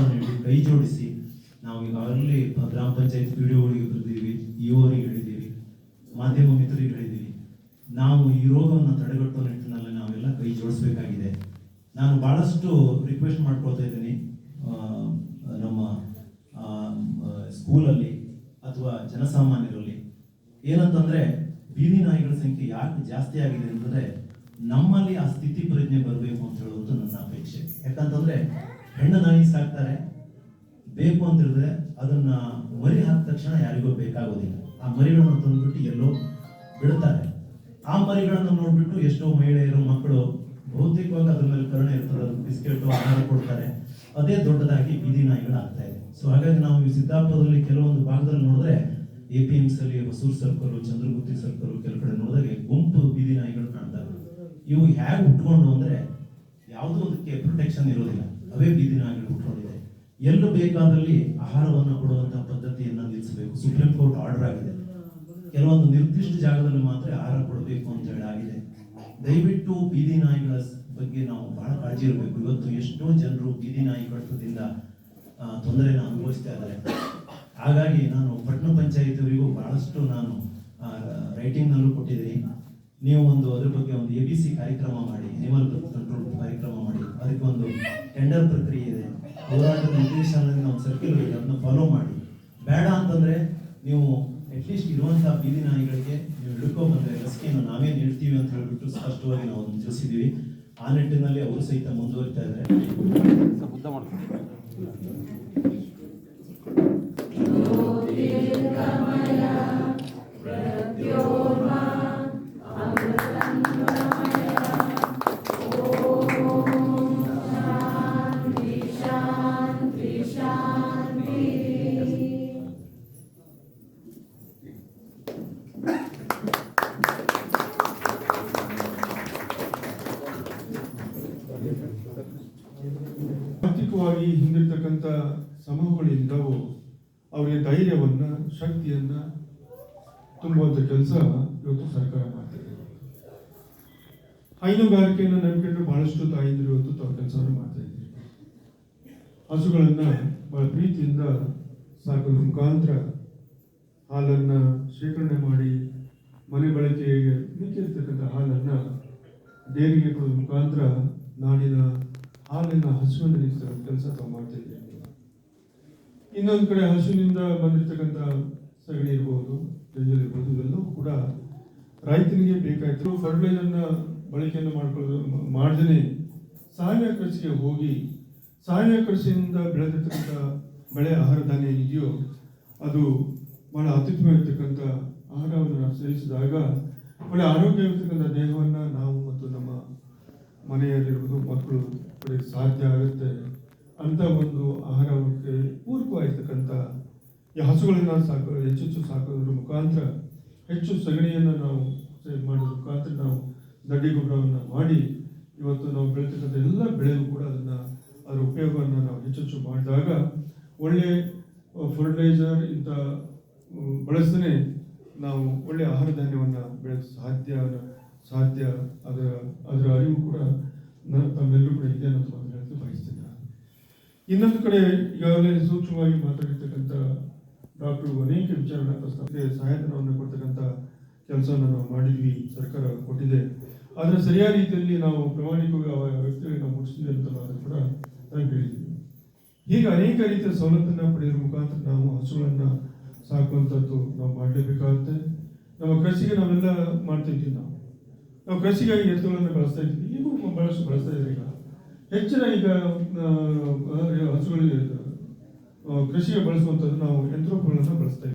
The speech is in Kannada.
ಸಹಕಾರವನ್ನು ಕೈ ಜೋಡಿಸಿ. ನಾವು ಈಗಾಗಲೇ ಗ್ರಾಮ ಪಂಚಾಯತ್ ಪಿ ಡಿ ಒಗಳಿಗೆ ಬರೆದಿದ್ದೀವಿ ಇವರಿಗೆ ಹೇಳಿದ್ದೀವಿ, ಮಾಧ್ಯಮ ಮಿತ್ರರಿಗೆ ಹೇಳಿದ್ದೀವಿ. ನಾವು ಈ ರೋಗವನ್ನು ತಡೆಗಟ್ಟುವ ನಿಟ್ಟಿನಲ್ಲಿ ನಾವೆಲ್ಲ ಕೈ ಜೋಡಿಸಬೇಕಾಗಿದೆ. ನಾನು ಬಹಳಷ್ಟು ರಿಕ್ವೆಸ್ಟ್ ಮಾಡ್ಕೊಳ್ತಾ ಇದ್ದೀನಿ ನಮ್ಮ ಸ್ಕೂಲಲ್ಲಿ ಅಥವಾ ಜನಸಾಮಾನ್ಯರಲ್ಲಿ. ಏನಂತಂದ್ರೆ, ಬೀದಿ ನಾಯಿಗಳ ಸಂಖ್ಯೆ ಯಾಕೆ ಜಾಸ್ತಿ ಆಗಿದೆ ಅಂತಂದ್ರೆ ನಮ್ಮಲ್ಲಿ ಆ ಸ್ಥಿತಿ ಪ್ರಜ್ಞೆ ಬರಬೇಕು ಅಂತ ಹೇಳುವುದು ನನ್ನ ಅಪೇಕ್ಷೆ. ಯಾಕಂತಂದ್ರೆ ಹೆಣ್ಣು ನಾಯಿ ಸಾಕ್ತಾರೆ ಬೇಕು ಅಂತ ಹೇಳಿದ್ರೆ ಅದನ್ನ ಮರಿ ಹಾಕಿದ ತಕ್ಷಣ ಯಾರಿಗೂ ಬೇಕಾಗೋದಿಲ್ಲ. ಆ ಮರಿಗಳನ್ನು ತಂದ್ಬಿಟ್ಟು ಎಲ್ಲೋ ಬಿಡ್ತಾರೆ. ಆ ಮರಿಗಳನ್ನು ನೋಡ್ಬಿಟ್ಟು ಎಷ್ಟೋ ಮಹಿಳೆಯರು, ಮಕ್ಕಳು ಭೌತಿಕವಾಗಿ ಅದ್ರ ಮೇಲೆ ಕರುಣೆ ಇರ್ತದೆ ಬಿಸ್ಕೆಟ್, ಆಹಾರ ಕೊಡ್ತಾರೆ. ಅದೇ ದೊಡ್ಡದಾಗಿ ಬೀದಿ ನಾಯಿಗಳು ಆಗ್ತಾ ಇದೆ. ಸೊ ಹಾಗಾಗಿ ನಾವು ಈ ಸಿದ್ದಾಪುರದಲ್ಲಿ ಕೆಲವೊಂದು ಭಾಗದಲ್ಲಿ ನೋಡಿದ್ರೆ ಎ ಪಿ ಎಂ ಅಲ್ಲಿ ಹೊಸೂರು ಸರ್ಕಲ್, ಚಂದ್ರಗುತ್ತಿ ಸರ್ಕಲ್ ಕೆಲವು ಕಡೆ ನೋಡಿದಾಗ ಗುಂಪು ಬೀದಿ ನಾಯಿಗಳು ಕಾಣ್ತಾ ಕಾಣ್ತವೆ ಇವು ಹೇಗೆ ಉಟ್ಕೊಂಡು ಅಂದರೆ ಯಾವುದೋ ಒಂದಕ್ಕೆ ಪ್ರೊಟೆಕ್ಷನ್ ಇರೋದಿಲ್ಲ. ಅವೇ ಬೀದಿ ನಾಯಿಗಳು ಹುಟ್ಕೊಂಡಿದೆ ಎಲ್ಲೂ ಬೇಕಾದಲ್ಲಿ ಆಹಾರವನ್ನು ಕೊಡುವಂಥ ಪದ್ಧತಿಯನ್ನು ನಿಲ್ಲಿಸಬೇಕು. ಸುಪ್ರೀಂ ಕೋರ್ಟ್ ಆರ್ಡರ್ ಆಗಿದೆ. ಕೆಲವೊಂದು ನಿರ್ದಿಷ್ಟ ಜಾಗದಲ್ಲಿ ಮಾತ್ರ ಆಹಾರ ಕೊಡಬೇಕು ಅಂತ ಹೇಳಿ ಆಗಿದೆ ದಯವಿಟ್ಟು ಬೀದಿ ನಾಯಿಗಳ ಬಗ್ಗೆ ನಾವು ಬಹಳ ಕಾಳಜಿ ಇರಬೇಕು. ಇವತ್ತು ಎಷ್ಟೋ ಜನರು ಬೀದಿ ನಾಯಿ ಕಡಿತದಿಂದ ತೊಂದರೆಯನ್ನು ಅನುಭವಿಸ್ತಾ ಇದ್ದಾರೆ. ಹಾಗಾಗಿ ನಾನು ಪಟ್ಟಣ ಪಂಚಾಯತಿಯವರಿಗೂ ಬಹಳಷ್ಟು ನಾನು ರೈಟಿಂಗ್ನಲ್ಲೂ ಕೊಟ್ಟಿದ್ದೀನಿ. ನೀವು ಒಂದು ಅದ್ರ ಬಗ್ಗೆ ಒಂದು ಎ ಬಿ ಸಿ ಕಾರ್ಯಕ್ರಮ ಮಾಡಿ ಅನಿಮಲ್ ಕಂಟ್ರೋಲ್ ಕಾರ್ಯಕ್ರಮ ಮಾಡಿ, ಅದಕ್ಕೆ ಒಂದು ಟೆಂಡರ್ ಪ್ರಕ್ರಿಯೆ ಇದೆ. ಹೋರಾಟದ ನಿರ್ದೇಶನದಲ್ಲಿ ನಾವು ಸರ್ಕಿಲ್ ಇದೆ ಅದನ್ನ ಫಾಲೋ ಮಾಡಿ. ಬೇಡ ಅಂತಂದ್ರೆ ನೀವು ಅಟ್ಲೀಸ್ಟ್ ಇರುವಂತಹ ಬೀದಿ ನಾಯಿಗಳಿಗೆ ನೀವು ಹಿಡ್ಕೊ ಬಂದ್ರೆ ಲಸಿಕೆಯನ್ನು ನಾವೇ ನೀಡ್ತೀವಿ ಅಂತ ಹೇಳ್ಬಿಟ್ಟು ಸ್ಪಷ್ಟವಾಗಿ ನಾವು ತಿಳಿಸಿದ್ದೀವಿ. ಆ ನಿಟ್ಟಿನಲ್ಲಿ ಅವರು ಸಹಿತ ಮುಂದುವರಿತಾ ಇದ್ದಾರೆ. ಆರ್ಥಿಕವಾಗಿ ಹಿಂದಿರ್ತಕ್ಕಂಥ ಸಮೂಹಗಳಿಂದವು ಅವರಿಗೆ ಧೈರ್ಯವನ್ನು, ಶಕ್ತಿಯನ್ನು ತುಂಬುವಂಥ ಕೆಲಸ ಇವತ್ತು ಸರ್ಕಾರ ಮಾಡ್ತಿದೆ ಹೈನುಗಾರಿಕೆಯನ್ನು ನಂಬಿಕೊಂಡು ಬಹಳಷ್ಟು ತಾಯಂದಿರು ಇವತ್ತು ತಮ್ಮ ಕೆಲಸವನ್ನು ಮಾಡ್ತಾ ಇದ್ದೀವಿ ಹಸುಗಳನ್ನು ಬಹಳ ಪ್ರೀತಿಯಿಂದ ಸಾಕೋದ್ರ ಮುಖಾಂತರ ಹಾಲನ್ನು ಶೇಖರಣೆ ಮಾಡಿ ಮನೆ ಬಳಕೆಗೆ ಮಿಕ್ಕಿರ್ತಕ್ಕಂಥ ಹಾಲನ್ನು ಡೇರಿಗೆ ಕೊಡೋದ್ರ ಮುಖಾಂತರ ನಾಡಿನ ಹಾಲಿನ ಹಸುವಿನಲ್ಲಿ ಕೆಲಸ ತಾವು ಮಾಡ್ತಾ ಇನ್ನೊಂದು ಕಡೆ ಹಸುವಿನಿಂದ ಬಂದಿರತಕ್ಕಂಥ ಸಗಣಿ ಇರ್ಬೋದು ಡೀಸೆಲ್ ಇರ್ಬೋದು, ಇವೆಲ್ಲವೂ ಕೂಡ ರೈತನಿಗೆ ಬೇಕಾಯಿತು. ಫರ್ಟಿಲೈಸರ್ನ ಬಳಕೆಯನ್ನು ಮಾಡ್ಕೊಳ್ಳೋದು ಮಾಡ್ದೇ ಸಾವಯವ ಕೃಷಿಗೆ ಹೋಗಿ, ಸಾವಯವ ಕೃಷಿಯಿಂದ ಬೆಳೆದಿರ್ತಕ್ಕಂಥ ಬೆಳೆ ಆಹಾರ ಧಾನ್ಯ ಏನಿದೆಯೋ ಅದು ಬಹಳ ಅತ್ಯುತ್ತಮವಾಗಿರ್ತಕ್ಕಂಥ ಆಹಾರವನ್ನು ನಾವು ಸೇವಿಸಿದಾಗ ಒಳ್ಳೆ ಇರ್ತಕ್ಕಂಥ ದೇಹವನ್ನು ನಾವು ಮನೆಯಲ್ಲಿರ್ಬೋದು ಮಕ್ಕಳು ಸಾಧ್ಯ ಆಗುತ್ತೆ. ಅಂತ ಒಂದು ಆಹಾರಕ್ಕೆ ಪೂರಕವಾಗಿರ್ತಕ್ಕಂಥ ಈ ಹಸುಗಳನ್ನು ಸಾಕೋ, ಹೆಚ್ಚೆಚ್ಚು ಸಾಕೋದ್ರ ಮುಖಾಂತರ ಹೆಚ್ಚು ಸಗಣಿಯನ್ನು ನಾವು ಸೇವ್ ಮಾಡೋದ್ರ ಮುಖಾಂತರ ನಾವು ದಡ್ಡಿ ಗೊಬ್ಬರವನ್ನು ಮಾಡಿ ಇವತ್ತು ನಾವು ಬೆಳೀತಕ್ಕಂಥ ಎಲ್ಲ ಬೆಳೆಗೂ ಕೂಡ ಅದನ್ನು ಅದರ ಉಪಯೋಗವನ್ನು ನಾವು ಹೆಚ್ಚೆಚ್ಚು ಮಾಡಿದಾಗ ಒಳ್ಳೆ ಫರ್ಟಿಲೈಸರ್ ಇಂಥ ಬಳಸದೇ ನಾವು ಒಳ್ಳೆ ಆಹಾರ ಧಾನ್ಯವನ್ನು ಬೆಳೆಸ ಸಾಧ್ಯ ಸಾಧ್ಯ ಅದರ ಅದರ ಅರಿವು ಕೂಡ ತಮ್ಮೆಲ್ಲರೂ ಕೂಡ ಇದೆ ಅನ್ನೋದು ಮಾತು ಹೇಳಕ್ಕೆ ಬಯಸ್ತೇನೆ ಇನ್ನೊಂದು ಕಡೆ ಈಗಾಗಲೇ ಸೂಕ್ಷ್ಮವಾಗಿ ಮಾತಾಡಿರ್ತಕ್ಕಂಥ ಡಾಕ್ಟರ್ ಅನೇಕ ವಿಚಾರಗಳ ಪ್ರಸ್ತಾವಕ್ಕೆ ಸಹಾಯಧನವನ್ನು ಕೊಡ್ತಕ್ಕಂಥ ಕೆಲಸವನ್ನು ನಾವು ಮಾಡಿದ್ವಿ, ಸರ್ಕಾರ ಕೊಟ್ಟಿದೆ. ಆದರೆ ಸರಿಯಾದ ರೀತಿಯಲ್ಲಿ ನಾವು ಪ್ರಾಮಾಣಿಕವಾಗಿ ಆ ವ್ಯಕ್ತಿಗಳಿಗೆ ನಾವು ಮುಟ್ಟಿಸಿದ್ವಿ ಅಂತ ನಾನು ಕೂಡ ನಾನು ಹೇಳಿದ್ವಿ ಹೀಗೆ ಅನೇಕ ರೀತಿಯ ಸವಲತ್ತನ್ನು ಪಡೆಯೋದ್ರ ಮುಖಾಂತರ ನಾವು ಹಸುಗಳನ್ನು ಸಾಕುವಂಥದ್ದು ನಾವು ಮಾಡಲೇಬೇಕಾಗುತ್ತೆ. ನಮ್ಮ ಕೃಷಿಗೆ ನಾವೆಲ್ಲ ಮಾಡ್ತಿದ್ವಿ ನಾವು. ನಾವು ಕೃಷಿಗಾಗಿ ಎತ್ತುಗಳನ್ನು ಬಳಸ್ತಾ ಇದ್ದೀವಿ. ಈಗೂ ಬಹಳಷ್ಟು ಬಳಸ್ತಾ ಇದ್ದೀವಿ ಈಗ. ಹೆಚ್ಚಿನ ಈಗ ಹಸುಗಳಿಗೆ ಕೃಷಿಗೆ ಬಳಸುವಂಥದ್ದು ನಾವು ಯಂತ್ರೋಪಗಳನ್ನು ಬಳಸ್ತಾ ಇದ್ದೀವಿ.